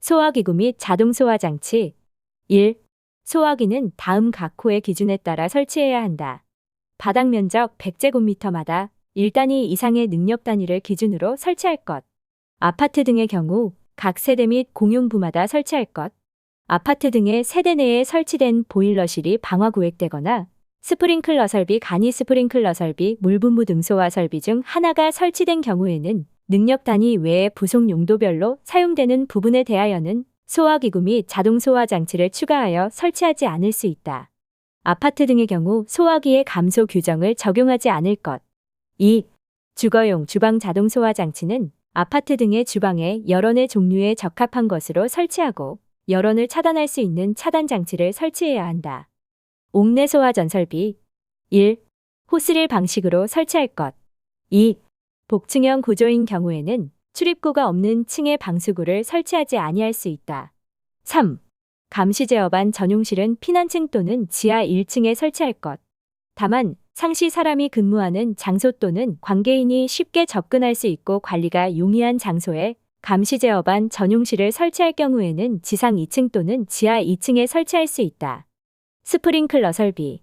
소화기구 및 자동 소화 장치 1. 소화기는 다음 각 호의 기준에 따라 설치해야 한다. 바닥 면적 100제곱미터마다 1단위 이상의 능력 단위를 기준으로 설치할 것. 아파트 등의 경우 각 세대 및 공용부마다 설치할 것. 아파트 등의 세대 내에 설치된 보일러실이 방화 구획되거나 스프링클러 설비, 간이 스프링클러 설비, 물분무 등 소화 설비 중 하나가 설치된 경우에는 능력 단위 외에 부속 용도별로 사용되는 부분에 대하여는 소화기구 및 자동 소화 장치를 추가하여 설치하지 않을 수 있다. 아파트 등의 경우 소화기의 감소 규정을 적용하지 않을 것. 2. 주거용 주방 자동 소화 장치는 아파트 등의 주방에 여론의 종류에 적합한 것으로 설치하고 여론을 차단할 수 있는 차단 장치를 설치해야 한다. 옥내 소화 전설비 1. 호스릴 방식으로 설치할 것 2. 복층형 구조인 경우에는 출입구가 없는 층의 방수구를 설치하지 아니할 수 있다. 3. 감시 제어반 전용실은 피난층 또는 지하 1층에 설치할 것. 다만 상시 사람이 근무하는 장소 또는 관계인이 쉽게 접근할 수 있고 관리가 용이한 장소에 감시 제어반 전용실을 설치할 경우에는 지상 2층 또는 지하 2층에 설치할 수 있다. 스프링클러 설비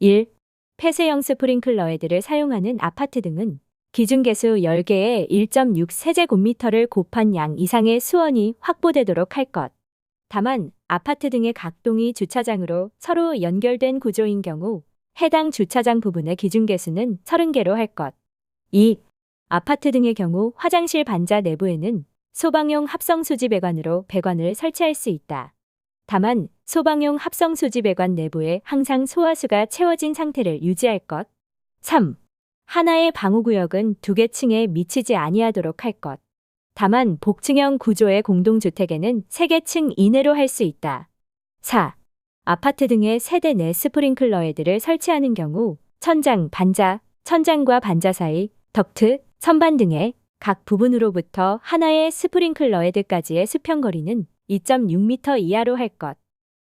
1. 폐쇄형 스프링클러 헤드를 사용하는 아파트 등은 기준 개수 10개에 1.6 세제곱미터를 곱한 양 이상의 수원이 확보되도록 할 것. 다만 아파트 등의 각동이 주차장으로 서로 연결된 구조인 경우 해당 주차장 부분의 기준 개수는 30개로 할 것. 2. 아파트 등의 경우 화장실 반자 내부에는 소방용 합성 수지 배관으로 배관을 설치할 수 있다. 다만 소방용 합성 수지 배관 내부에 항상 소화수가 채워진 상태를 유지할 것. 3. 하나의 방호구역은 두 개 층에 미치지 아니하도록 할 것. 다만 복층형 구조의 공동주택에는 세 개 층 이내로 할 수 있다. 4. 아파트 등의 세대 내 스프링클러 헤드를 설치하는 경우 천장, 반자, 천장과 반자 사이, 덕트, 선반 등의 각 부분으로부터 하나의 스프링클러 헤드까지의 수평거리는 2.6m 이하로 할 것.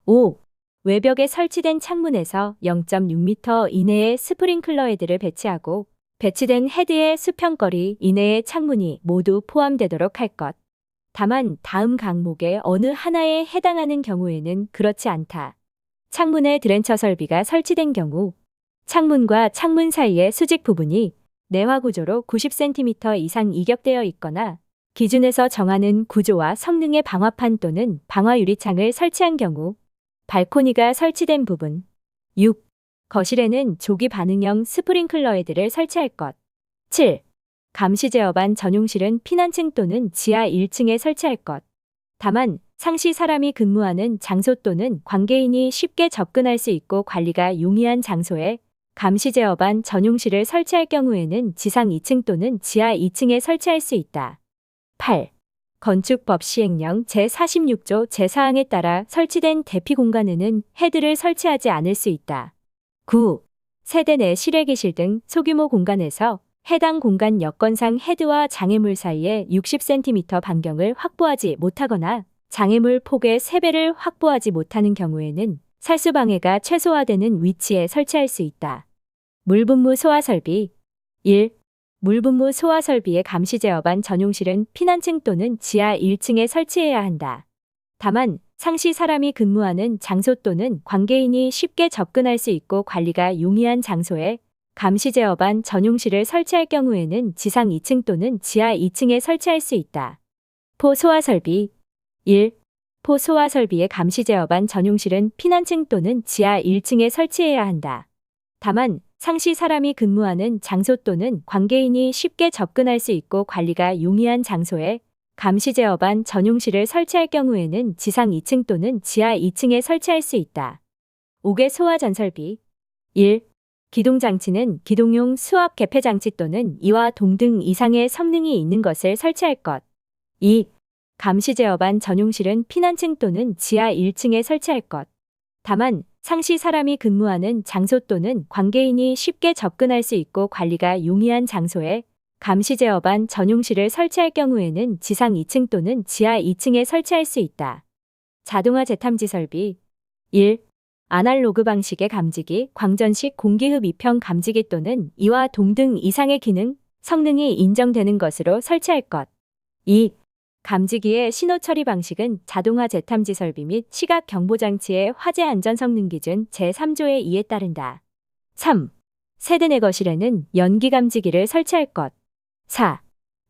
5. 외벽에 설치된 창문에서 0.6m 이내에 스프링클러 헤드를 배치하고 배치된 헤드의 수평거리 이내의 창문이 모두 포함되도록 할 것. 다만 다음 강목의 어느 하나에 해당하는 경우에는 그렇지 않다. 창문에 드렌처 설비가 설치된 경우 창문과 창문 사이의 수직 부분이 내화 구조로 90cm 이상 이격되어 있거나 기준에서 정하는 구조와 성능의 방화판 또는 방화 유리창을 설치한 경우 발코니가 설치된 부분 6. 거실에는 조기 반응형 스프링클러 헤드를 설치할 것 7. 감시 제어반 전용실은 피난층 또는 지하 1층에 설치할 것 다만 상시 사람이 근무하는 장소 또는 관계인이 쉽게 접근할 수 있고 관리가 용이한 장소에 감시 제어반 전용실을 설치할 경우에는 지상 2층 또는 지하 2층에 설치할 수 있다. 8. 건축법 시행령 제46조 제4항에 따라 설치된 대피 공간에는 헤드를 설치하지 않을 수 있다. 9. 세대 내 실외기실 등 소규모 공간에서 해당 공간 여건상 헤드와 장애물 사이에 60cm 반경을 확보하지 못하거나 장애물 폭의 3배를 확보하지 못하는 경우에는 살수 방해가 최소화되는 위치에 설치할 수 있다. 물분무 소화 설비 1. 물분무 소화 설비의 감시 제어반 전용실은 피난층 또는 지하 1층에 설치해야 한다. 다만 상시 사람이 근무하는 장소 또는 관계인이 쉽게 접근할 수 있고 관리가 용이한 장소에 감시 제어반 전용실을 설치할 경우에는 지상 2층 또는 지하 2층에 설치할 수 있다. 포 소화 설비 1. 포 소화 설비의 감시 제어반 전용실은 피난층 또는 지하 1층에 설치해야 한다. 다만 상시 사람이 근무하는 장소 또는 관계인이 쉽게 접근할 수 있고 관리가 용이한 장소에 감시 제어반 전용실을 설치할 경우에는 지상 2층 또는 지하 2층에 설치할 수 있다. 5개 소화 전설비 1. 기동 장치는 기동용 수압 개폐 장치 또는 이와 동등 이상의 성능이 있는 것을 설치할 것. 2. 감시 제어반 전용실은 피난층 또는 지하 1층에 설치할 것. 다만 상시 사람이 근무하는 장소 또는 관계인이 쉽게 접근할 수 있고 관리가 용이한 장소에 감시 제어반 전용실을 설치할 경우에는 지상 2층 또는 지하 2층에 설치할 수 있다. 자동화 재탐지 설비 1. 아날로그 방식의 감지기, 광전식 공기흡 이평 감지기 또는 이와 동등 이상의 기능, 성능이 인정되는 것으로 설치할 것. 2. 감지기의 신호 처리 방식은 자동화 재탐지 설비 및 시각 경보 장치의 화재 안전 성능 기준 제3조의 2에 따른다. 3. 세대 내 거실에는 연기 감지기를 설치할 것. 4.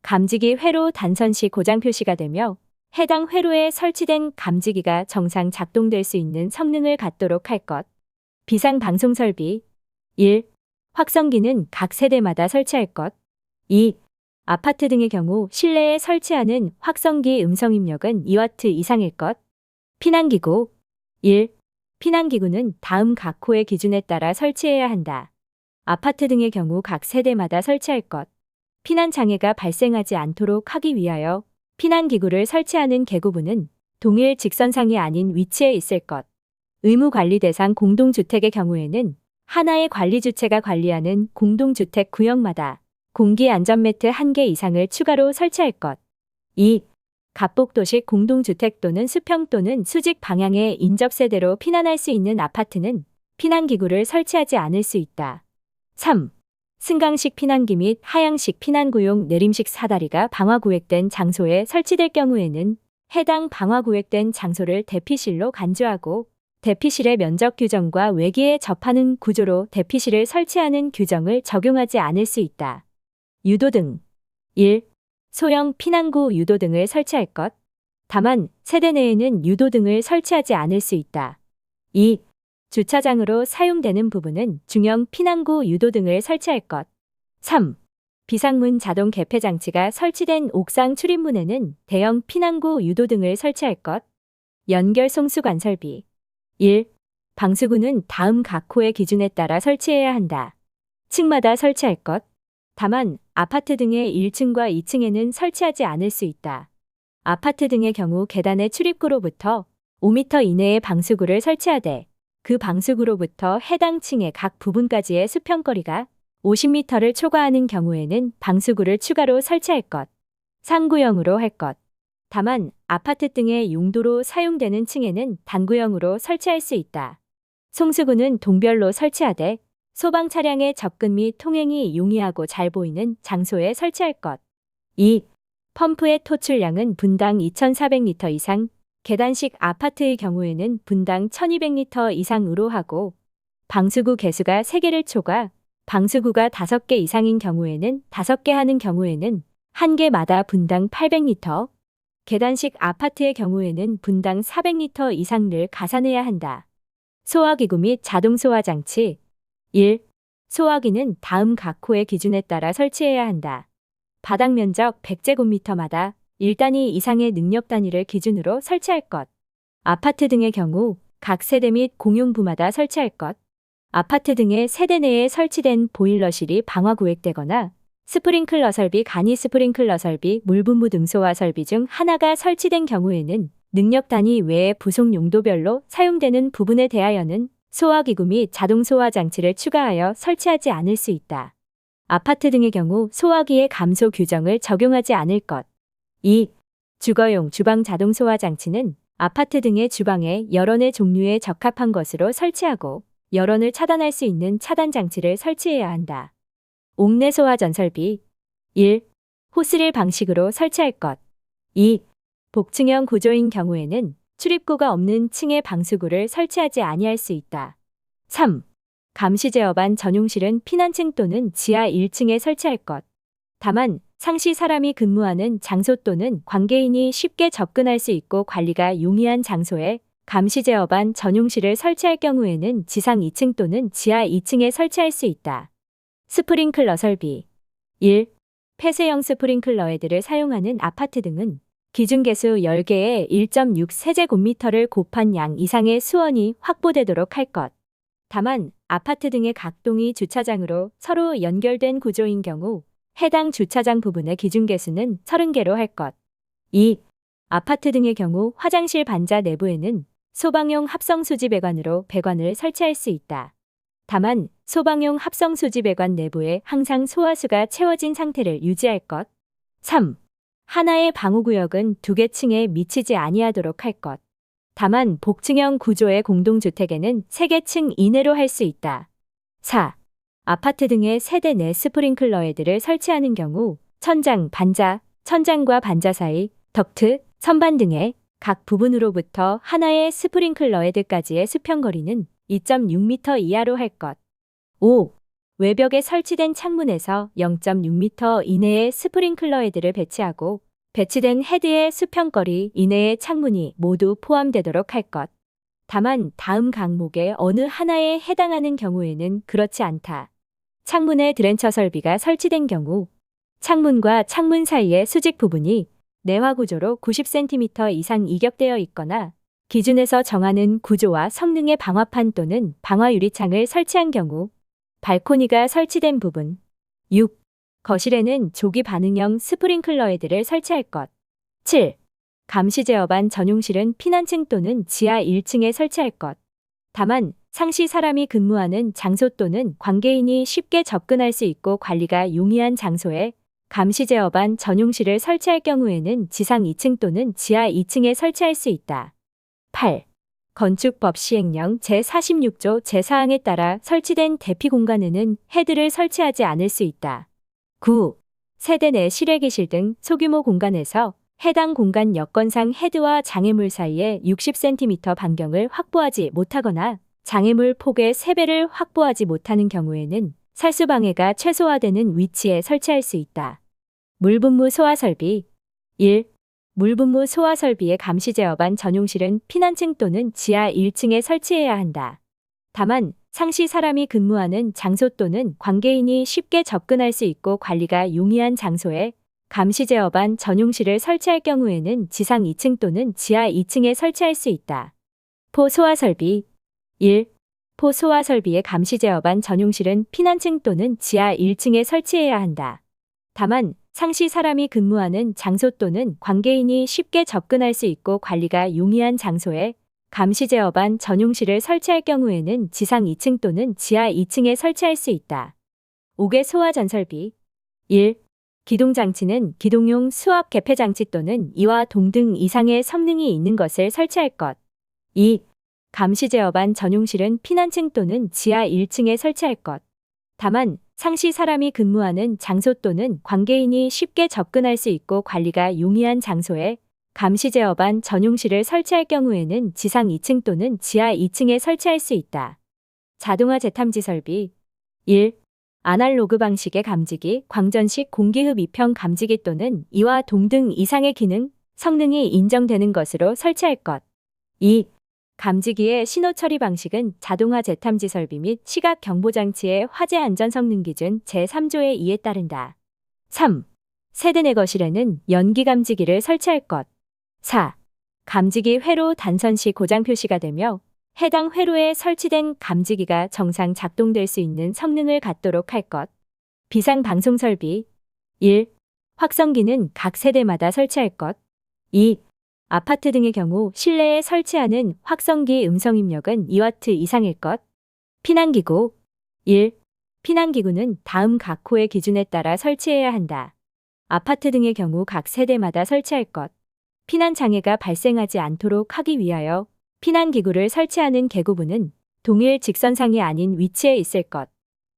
감지기 회로 단선 시 고장 표시가 되며 해당 회로에 설치된 감지기가 정상 작동될 수 있는 성능을 갖도록 할 것. 비상 방송 설비 1. 확성기는 각 세대마다 설치할 것. 2. 아파트 등의 경우 실내에 설치하는 확성기 음성 입력은 2W 이상일 것. 피난기구 1. 피난기구는 다음 각 호의 기준에 따라 설치해야 한다. 아파트 등의 경우 각 세대마다 설치할 것. 피난 장애가 발생하지 않도록 하기 위하여 피난기구를 설치하는 계구부는 동일 직선상이 아닌 위치에 있을 것. 의무 관리 대상 공동주택의 경우에는 하나의 관리 주체가 관리하는 공동주택 구역마다 공기 안전 매트 1개 이상을 추가로 설치할 것. 2. 갑복도식 공동주택 또는 수평 또는 수직 방향의 인접세대로 피난할 수 있는 아파트는 피난기구를 설치하지 않을 수 있다. 3. 승강식 피난기 및 하향식 피난구용 내림식 사다리가 방화구획된 장소에 설치될 경우에는 해당 방화구획된 장소를 대피실로 간주하고 대피실의 면적 규정과 외기에 접하는 구조로 대피실을 설치하는 규정을 적용하지 않을 수 있다. 유도 등 1. 소형 피난구 유도 등을 설치할 것. 다만 세대 내에는 유도 등을 설치하지 않을 수 있다. 2. 주차장으로 사용되는 부분은 중형 피난구 유도 등을 설치할 것. 3. 비상문 자동 개폐 장치가 설치된 옥상 출입문에는 대형 피난구 유도 등을 설치할 것. 연결 송수 관 설비 1. 방수구는 다음 각 호의 기준에 따라 설치해야 한다. 층마다 설치할 것. 다만 아파트 등의 1층과 2층에는 설치하지 않을 수 있다. 아파트 등의 경우 계단의 출입구로부터 5m 이내의 방수구를 설치하되 그 방수구로부터 해당 층의 각 부분까지의 수평거리가 50m를 초과하는 경우에는 방수구를 추가로 설치할 것. 상구형으로 할 것. 다만 아파트 등의 용도로 사용되는 층에는 단구형으로 설치할 수 있다. 송수구는 동별로 설치하되 소방 차량의 접근 및 통행이 용이하고 잘 보이는 장소에 설치할 것. 2. 펌프의 토출량은 분당 2,400리터 이상, 계단식 아파트의 경우에는 분당 1,200리터 이상으로 하고, 방수구 개수가 3개를 초과, 방수구가 5개 이상인 경우에는 5개 하는 경우에는 1개마다 분당 800리터, 계단식 아파트의 경우에는 분당 400리터 이상을 가산해야 한다. 소화기구 및 자동 소화 장치 1. 소화기는 다음 각 호의 기준에 따라 설치해야 한다. 바닥 면적 100제곱미터마다 1단위 이상의 능력 단위를 기준으로 설치할 것. 아파트 등의 경우 각 세대 및 공용부마다 설치할 것. 아파트 등의 세대 내에 설치된 보일러실이 방화 구획되거나 스프링클러 설비, 간이 스프링클러 설비, 물분무 등소화 설비 중 하나가 설치된 경우에는 능력 단위 외에 부속 용도별로 사용되는 부분에 대하여는 소화기구 및 자동 소화 장치를 추가하여 설치하지 않을 수 있다. 아파트 등의 경우 소화기의 감소 규정을 적용하지 않을 것. 2. 주거용 주방 자동 소화 장치는 아파트 등의 주방에 여론의 종류에 적합한 것으로 설치하고 여론을 차단할 수 있는 차단 장치를 설치해야 한다. 옥내 소화 전설비 1. 호스릴 방식으로 설치할 것. 2. 복층형 구조인 경우에는 출입구가 없는 층의 방수구를 설치하지 아니할 수 있다. 3. 감시 제어반 전용실은 피난층 또는 지하 1층에 설치할 것. 다만 상시 사람이 근무하는 장소 또는 관계인이 쉽게 접근할 수 있고 관리가 용이한 장소에 감시 제어반 전용실을 설치할 경우에는 지상 2층 또는 지하 2층에 설치할 수 있다. 스프링클러 설비 1. 폐쇄형 스프링클러 헤드를 사용하는 아파트 등은 기준 개수 10개에 1.6세제곱미터를 곱한 양 이상의 수원이 확보되도록 할 것. 다만 아파트 등의 각동이 주차장으로 서로 연결된 구조인 경우 해당 주차장 부분의 기준 개수는 30개로 할 것. 2. 아파트 등의 경우 화장실 반자 내부에는 소방용 합성 수지 배관으로 배관을 설치할 수 있다. 다만 소방용 합성 수지 배관 내부에 항상 소화수가 채워진 상태를 유지할 것. 3. 하나의 방호구역은 두 개 층에 미치지 아니하도록 할 것. 다만 복층형 구조의 공동주택에는 세 개 층 이내로 할 수 있다. 4. 아파트 등의 세대 내 스프링클러 헤드를 설치하는 경우 천장, 반자, 천장과 반자 사이 덕트, 선반 등의 각 부분으로부터 하나의 스프링클러 헤드까지의 수평거리는 2.6m 이하로 할 것. 5. 외벽에 설치된 창문에서 0.6m 이내에 스프링클러 헤드를 배치하고 배치된 헤드의 수평거리 이내의 창문이 모두 포함되도록 할 것. 다만 다음 강목의 어느 하나에 해당하는 경우에는 그렇지 않다. 창문에 드렌처 설비가 설치된 경우 창문과 창문 사이의 수직 부분이 내화 구조로 90cm 이상 이격되어 있거나 기준에서 정하는 구조와 성능의 방화판 또는 방화 유리창을 설치한 경우 발코니가 설치된 부분 6. 거실에는 조기 반응형 스프링클러 헤드를 설치할 것 7. 감시 제어반 전용실은 피난층 또는 지하 1층에 설치할 것. 다만 상시 사람이 근무하는 장소 또는 관계인이 쉽게 접근할 수 있고 관리가 용이한 장소에 감시 제어반 전용실을 설치할 경우에는 지상 2층 또는 지하 2층에 설치할 수 있다. 8. 건축법 시행령 제46조 제4항에 따라 설치된 대피 공간에는 헤드를 설치하지 않을 수 있다. 9. 세대 내 실외기실 등 소규모 공간에서 해당 공간 여건상 헤드와 장애물 사이에 60cm 반경을 확보하지 못하거나 장애물 폭의 3배를 확보하지 못하는 경우에는 살수 방해가 최소화되는 위치에 설치할 수 있다. 물분무 소화 설비 1. 물분무 소화 설비의 감시 제어반 전용실은 피난층 또는 지하 1층에 설치해야 한다. 다만 상시 사람이 근무하는 장소 또는 관계인이 쉽게 접근할 수 있고 관리가 용이한 장소에 감시 제어반 전용실을 설치할 경우에는 지상 2층 또는 지하 2층에 설치할 수 있다. 포 소화 설비 1. 포 소화 설비의 감시 제어반 전용실은 피난층 또는 지하 1층에 설치해야 한다. 다만 상시 사람이 근무하는 장소 또는 관계인이 쉽게 접근할 수 있고 관리가 용이한 장소에 감시 제어반 전용실을 설치할 경우에는 지상 2층 또는 지하 2층에 설치할 수 있다. 5개 소화 전설비 1. 기동장치는 기동용 수압 개폐 장치 또는 이와 동등 이상의 성능이 있는 것을 설치할 것. 2. 감시 제어반 전용실은 피난층 또는 지하 1층에 설치할 것. 다만 상시 사람이 근무하는 장소 또는 관계인이 쉽게 접근할 수 있고 관리가 용이한 장소에 감시 제어반 전용실을 설치할 경우에는 지상 2층 또는 지하 2층에 설치할 수 있다. 자동화 재탐지 설비 1. 아날로그 방식의 감지기, 광전식 공기흡 이평 감지기 또는 이와 동등 이상의 기능, 성능이 인정되는 것으로 설치할 것. 2. 감지기의 신호 처리 방식은 자동화 재탐지 설비 및 시각 경보 장치의 화재 안전 성능 기준 제3조의 2에 따른다. 3. 세대 내 거실에는 연기 감지기를 설치할 것. 4. 감지기 회로 단선 시 고장 표시가 되며 해당 회로에 설치된 감지기가 정상 작동될 수 있는 성능을 갖도록 할 것. 비상 방송 설비 1. 확성기는 각 세대마다 설치할 것. 2. 아파트 등의 경우 실내에 설치하는 확성기 음성 입력은 2W 이상일 것. 피난기구 1. 피난기구는 다음 각 호의 기준에 따라 설치해야 한다. 아파트 등의 경우 각 세대마다 설치할 것. 피난 장애가 발생하지 않도록 하기 위하여 피난기구를 설치하는 계고부는 동일 직선상이 아닌 위치에 있을 것.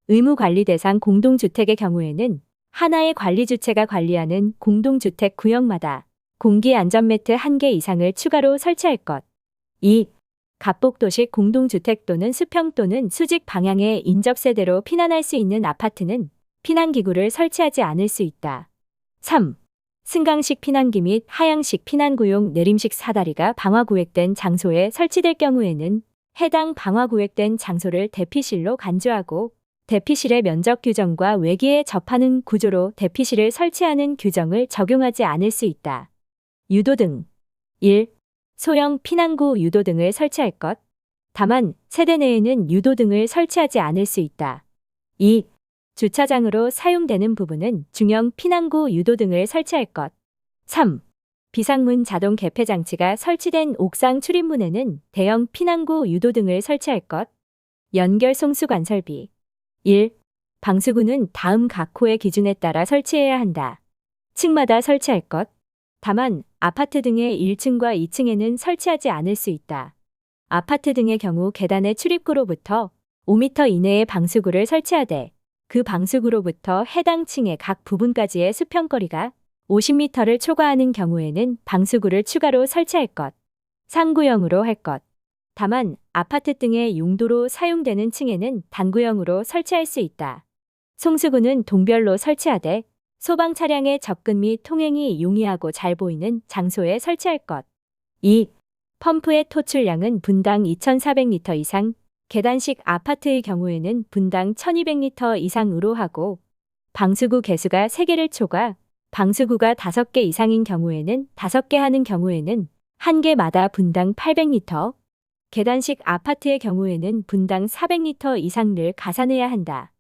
의무 관리 대상 공동주택의 경우에는 하나의 관리 주체가 관리하는 공동주택 구역마다 공기 안전 매트 1개 이상을 추가로 설치할 것. 2. 갑복도식 공동주택 또는 수평 또는 수직 방향의 인접세대로 피난할 수 있는 아파트는 피난기구를 설치하지 않을 수 있다. 3. 승강식 피난기 및 하향식 피난구용 내림식 사다리가 방화구획된 장소에 설치될 경우에는 해당 방화구획된 장소를 대피실로 간주하고 대피실의 면적 규정과 외기에 접하는 구조로 대피실을 설치하는 규정을 적용하지 않을 수 있다. 유도 등 1. 소형 피난구 유도 등을 설치할 것. 다만 세대 내에는 유도 등을 설치하지 않을 수 있다. 2. 주차장으로 사용되는 부분은 중형 피난구 유도 등을 설치할 것. 3. 비상문 자동 개폐 장치가 설치된 옥상 출입문에는 대형 피난구 유도 등을 설치할 것. 연결 송수 관 설비. 1. 방수구는 다음 각 호의 기준에 따라 설치해야 한다. 층마다 설치할 것. 다만 아파트 등의 1층과 2층에는 설치하지 않을 수 있다. 아파트 등의 경우 계단의 출입구로부터 5m 이내의 방수구를 설치하되 그 방수구로부터 해당 층의 각 부분까지의 수평거리가 50m를 초과하는 경우에는 방수구를 추가로 설치할 것. 상구형으로 할 것. 다만 아파트 등의 용도로 사용되는 층에는 단구형으로 설치할 수 있다. 송수구는 동별로 설치하되 소방 차량의 접근 및 통행이 용이하고 잘 보이는 장소에 설치할 것. 2. 펌프의 토출량은 분당 2,400리터 이상, 계단식 아파트의 경우에는 분당 1,200리터 이상으로 하고, 방수구 개수가 3개를 초과, 방수구가 5개 이상인 경우에는 5개 하는 경우에는 한 개마다 분당 800리터, 계단식 아파트의 경우에는 분당 400리터 이상을 가산해야 한다.